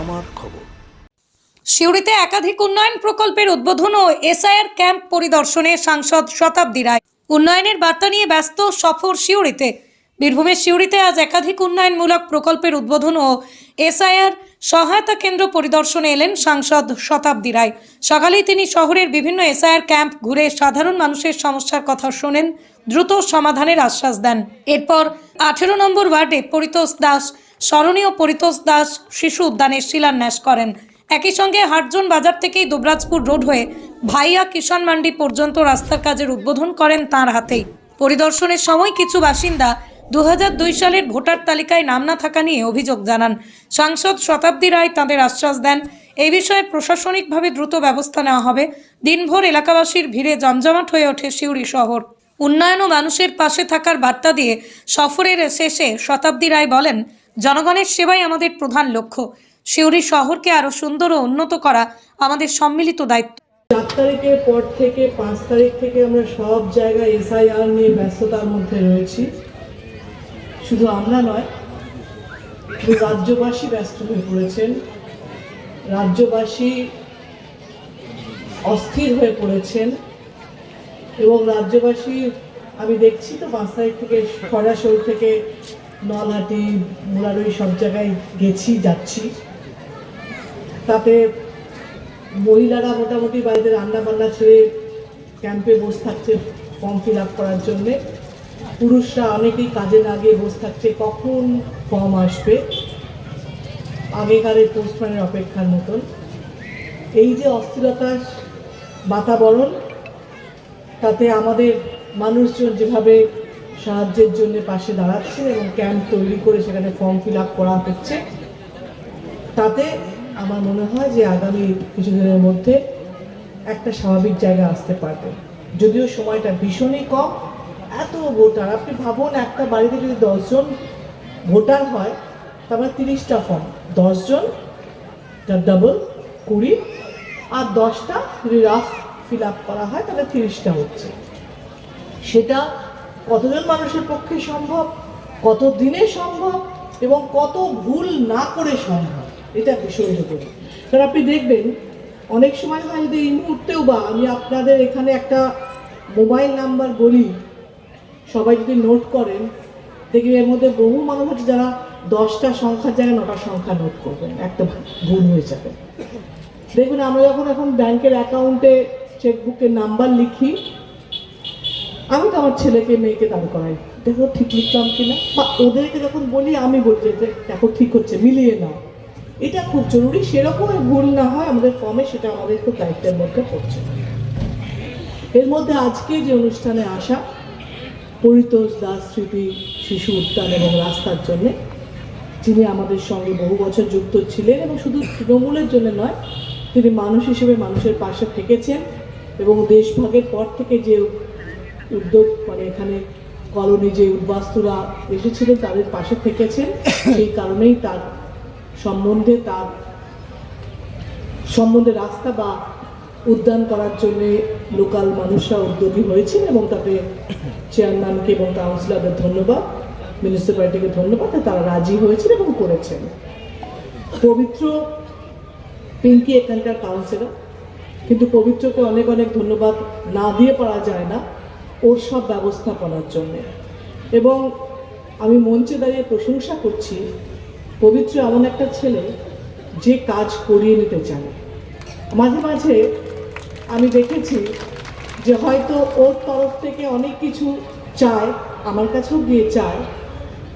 আমার খবর। সিউড়িতে একাধিক উন্নয়ন প্রকল্পের উদ্বোধন ও এসআইআর ক্যাম্প পরিদর্শনে সাংসদ শতাব্দী রায়। উন্নয়নের বার্তা নিয়ে ব্যস্ত সফর সিউড়িতে। বীরভূমের সিউড়িতে আজ একাধিক উন্নয়নমূলক প্রকল্পের উদ্বোধন ও এসআইআর সহায়তা কেন্দ্র পরিদর্শনে এলেন সাংসদ শতাব্দী রায়। সকালেই তিনি শহরের বিভিন্ন এসআইআর ক্যাম্প ঘুরে সাধারণ মানুষের সমস্যার কথা শোনেন, দ্রুত সমাধানের আশ্বাস দেন। এরপর আঠেরো নম্বর ওয়ার্ডে পরিতোষ দাস স্মরণীয় পরিতোষ দাস শিশু উদ্যানের শিলান্যাস করেন। একই সঙ্গে হাটজন বাজার থেকেই দুবরাজপুর রোড হয়ে ভাইয়া কিষান মান্ডি পর্যন্ত রাস্তার কাজের উদ্বোধন করেন তার হাতেই। পরিদর্শনের সময় কিছু বাসিন্দা দুই হাজার দুই সালের ভোটার তালিকায় নাম না থাকা নিয়ে অভিযোগ জানান। সাংসদ শতাব্দী রায় তাঁদের আশ্বাস দেন এই বিষয়ে প্রশাসনিকভাবে দ্রুত ব্যবস্থা নেওয়া হবে। দিনভর এলাকাবাসীর ভিড়ে জমজমাট হয়ে ওঠে সিউড়ি শহর। উন্নয়ন ও মানুষের পাশে থাকার বার্তা দিয়ে সফরের শেষে শতাব্দী রায় বলেন জনগণের সেবাই আমাদের প্রধান লক্ষ্য। সিউড়ি শহরকে আরও সুন্দর ও উন্নত করা আমাদের সম্মিলিত দায়িত্ব। চার তারিখের পর থেকে, পাঁচ তারিখ থেকে আমরা সব জায়গায় এসআইআর নিয়ে ব্যস্ততার মধ্যে রয়েছি। শুধু আমরা নয়, শুধু রাজ্যবাসী ব্যস্ত হয়ে পড়েছেন। রাজ্যবাসী অস্থির হয়ে পড়েছেন এবং রাজ্যবাসী, আমি দেখছি তো পাঁচ তারিখ থেকে খরাশোল থেকে নলহাটি মুরারই সব জায়গায় গেছি, যাচ্ছি। তাতে মহিলারা মোটামুটি বাড়িতে রান্না বান্না ছেড়ে ক্যাম্পে বসে থাকছে ফর্ম ফিল আপ করার জন্যে। পুরুষরা অনেকেই কাজে না গিয়ে বসে থাকছে, কখন ফর্ম আসবে? আগেকারের পোস্টম্যানের অপেক্ষার মতন। এই যে অস্থিরতার বাতাবরণ, তাতে আমাদের মানুষজন যেভাবে সাহায্যের জন্য পাশে দাঁড়াচ্ছে এবং ক্যাম্প তৈরি করে সেখানে ফর্ম ফিল আপ করা হচ্ছে। তাতে আমার মনে হয় যে আগামী কিছুদিনের মধ্যে একটা স্বাভাবিক জায়গা আসতে পারবে। যদিও সময়টা ভীষণই কম। এত ভোটার, আপনি ভাবুন একটা বাড়িতে যদি দশজন ভোটার হয় তারপরে তিরিশটা ফর্ম। দশজন, তার ডাবল কুড়ি, আর দশটা যদি রাফ ফিল আপ করা হয়, তাহলে তিরিশটা হচ্ছে। সেটা কতজন মানুষের পক্ষে সম্ভব, কত দিনে সম্ভব এবং কত ভুল না করে সম্ভব? এটা ভীষণ জরুরি কারণ আপনি দেখবেন, অনেক সময় হয় যদি এই মুহূর্তেও বা আমি আপনাদের এখানে একটা মোবাইল নাম্বার বলি, সবাই যদি নোট করেন, দেখবেন এর মধ্যে বহু মানুষ আছে যারা দশটা সংখ্যার জায়গায় নটা সংখ্যা নোট করবেন। একটা ভুল হয়ে যাবে। দেখবেন আমরা যখন এখন ব্যাংকের অ্যাকাউন্টে চেকবুকের নাম্বার লিখি আমি তো আমার ছেলেকে, মেয়েকে দান করাই। দেখো ঠিক লিখলাম কিনা? বা ওদেরকে যখন বলি, আমি বলি যে, দেখো, ঠিক হচ্ছে, মিলিয়ে নাও। এটা খুব জরুরি সেরকম ভুল না হয়, আমাদের ফর্মে সেটা আমাদের খুব দায়িত্বের মধ্যে পড়ছে। এর মধ্যে আজকে যে অনুষ্ঠানে আসা, পরিতোষ দাস স্মৃতি শিশু উদ্যান এবং রাস্তার জন্যে, যিনি আমাদের সঙ্গে বহু বছর যুক্ত ছিলেন এবং শুধু তৃণমূলের জন্য নয়, তিনি মানুষ হিসেবে মানুষের পাশে থেকেছেন এবং দেশভাগের পর থেকে যে উদ্যোগ মানে এখানে কলোনি যে উদ্বাস্তুরা এসেছিলেন তাদের পাশে থেকেছেন। সেই কারণেই তার সম্বন্ধে তার সম্বন্ধে রাস্তা বা উদ্যান করার জন্য লোকাল মানুষরা উদ্যোগী হয়েছেন এবং তাতে চেয়ারম্যানকে এবং কাউন্সিলরদের ধন্যবাদ, মিউনিসিপ্যালিটিকে ধন্যবাদ তারা রাজি হয়েছেন এবং করেছেন। পবিত্র পিঙ্কি এখানকার কাউন্সিলর, কিন্তু পবিত্রকে অনেক অনেক ধন্যবাদ না দিয়ে পারা যায় না। ওর সব ব্যবস্থাপনার জন্যে। এবং আমি মঞ্চে দাঁড়িয়ে প্রশংসা করছি, পবিত্র এমন একটা ছেলে যে কাজ করিয়ে নিতে চায়। মাঝে মাঝে আমি দেখেছি যে হয়তো ওর তরফ থেকে অনেক কিছু চায়, আমার কাছেও গিয়ে চায়,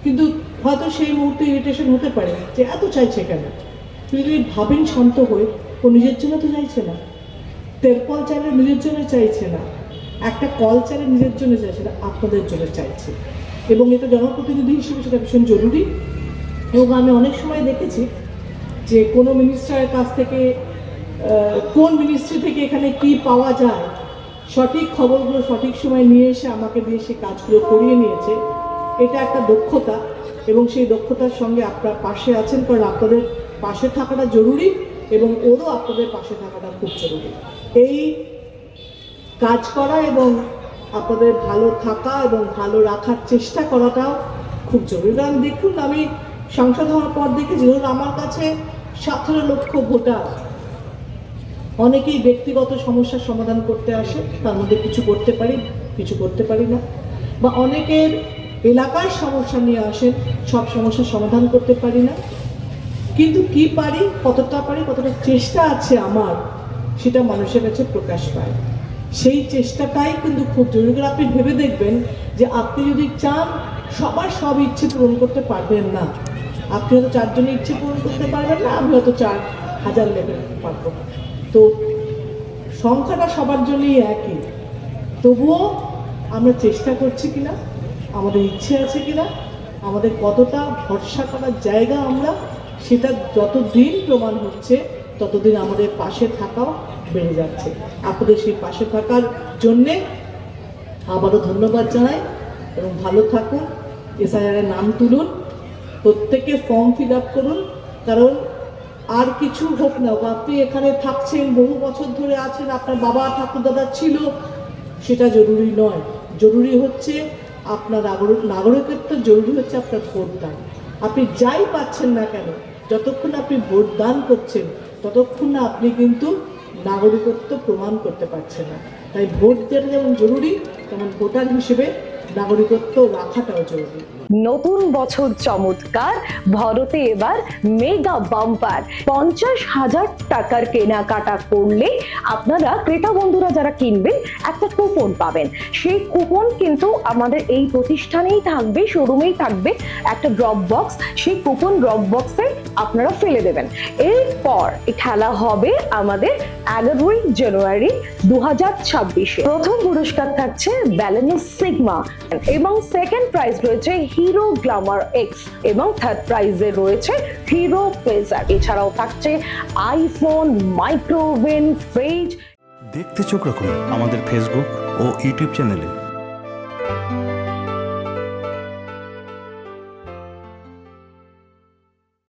কিন্তু হয়তো সেই মুহূর্তে ইরিটেশন হতে পারে যে এত চাইছে কেন? যদি ভাবেন শান্ত হয়ে, ও নিজের জন্য তো চাইছে না। তেরপল চাইলে নিজের জন্য চাইছে না। একটা কল চাইলে নিজের জন্য চাই, সেটা আপনাদের জন্য চাইছে। এবং এটা জনপ্রতিনিধি হিসেবে সেটা ভীষণ জরুরি। এবং আমি অনেক সময় দেখেছি যে কোনো মিনিস্টারের কাছ থেকে কোন মিনিস্ট্রি থেকে এখানে কি পাওয়া যায়, সঠিক খবরগুলো সঠিক সময় নিয়ে এসে আমাকে দিয়ে সেই কাজগুলো করিয়ে নিয়েছে। এটা একটা দক্ষতা এবং সেই দক্ষতার সঙ্গে আপনার পাশে আছেন কারণ আপনাদের পাশে থাকাটা জরুরি এবং ওরও আপনাদের পাশে থাকাটা খুব জরুরি। এই কাজ করা এবং আপনাদের ভালো থাকা এবং ভালো রাখার চেষ্টা করাটাও খুব জরুরি। কারণ দেখুন, আমি সংসদ হওয়ার পর দেখেছি ধরুন আমার কাছে সতেরো লক্ষ ভোটার, অনেকেই ব্যক্তিগত সমস্যার সমাধান করতে আসে, তার মধ্যে কিছু করতে পারি, কিছু করতে পারি না। বা অনেকের এলাকার সমস্যা নিয়ে আসেন, সব সমস্যার সমাধান করতে পারি না। কিন্তু কি পারি, কতটা পারি, কতটা চেষ্টা আছে আমার, সেটা মানুষের কাছে প্রকাশ পায়। সেই চেষ্টাটাই কিন্তু খুব জরুরি। করে আপনি ভেবে দেখবেন যে আপনি যদি চান, সবার সব ইচ্ছে পূরণ করতে পারবেন না। আপনি হয়তো চারজনের ইচ্ছে পূরণ করতে পারবেন না, আমি হয়তো চার হাজার লেভেল পারব। তো সংখ্যাটা সবার জন্যই একই। তবুও আমরা চেষ্টা করছি কিনা, আমাদের ইচ্ছে আছে কিনা, আমাদের কতটা ভরসা করার জায়গা আমরা, সেটা যত দিন প্রমাণ হচ্ছে ততদিন আমাদের পাশে থাকাও বেড়ে যাচ্ছে। আপনাদের সেই পাশে থাকার জন্যে আবারও ধন্যবাদ জানাই এবং ভালো থাকুন এসআইআরের নাম তুলুন প্রত্যেকে ফর্ম ফিল আপ করুন, কারণ আর কিছু হোক না আপনি এখানে থাকছেন, বহু বছর ধরে আছেন, আপনার বাবা, ঠাকুর, দাদা ছিল, সেটা জরুরি নয়। জরুরি হচ্ছে আপনার নাগরিক নাগরিকত্ব, জরুরি হচ্ছে আপনার ভোট দান আপনি যাই পাচ্ছেন না কেন, যতক্ষণ আপনি ভোট দান করছেন ততক্ষণ না আপনি কিন্তু নাগরিকত্ব প্রমাণ করতে পারছেন না। তাই ভোট দেওয়াটা যেমন জরুরি, তেমন ভোটার হিসেবে নাগরিকত্ব রাখাটাও জরুরি। নতুন বছর চমৎকার, ভরতে এবার মেগা বাম্পার পঞ্চাশ হাজার টাকার কেনাকাটা করলে আপনারা ক্রেতা বন্ধুরা যারা কিনবেন, একটা কুপন পাবেন। সেই কুপন কিন্তু আমাদের এই প্রতিষ্ঠানেই থাকবে শোরুমেই থাকবে, একটা ড্রপ বক্স সেই কুপন ড্রপ বক্সে আপনারা ফেলে দেবেন। এরপর খেলা হবে আমাদের এগারোই জানুয়ারি দু হাজার ছাব্বিশে। প্রথম পুরস্কার থাকছে ব্যালেনো সিগমা এবং সেকেন্ড প্রাইজ রয়েছে হিরো গ্লামার এক্স এবং থার্ড প্রাইজে রয়েছে হিরো প্লেজার এছাড়াও থাকছে আইফোন মাইক্রোওভেন ফ্রিজ দেখতে চোখ রাখুন আমাদের ফেসবুক ও ইউটিউব চ্যানেলে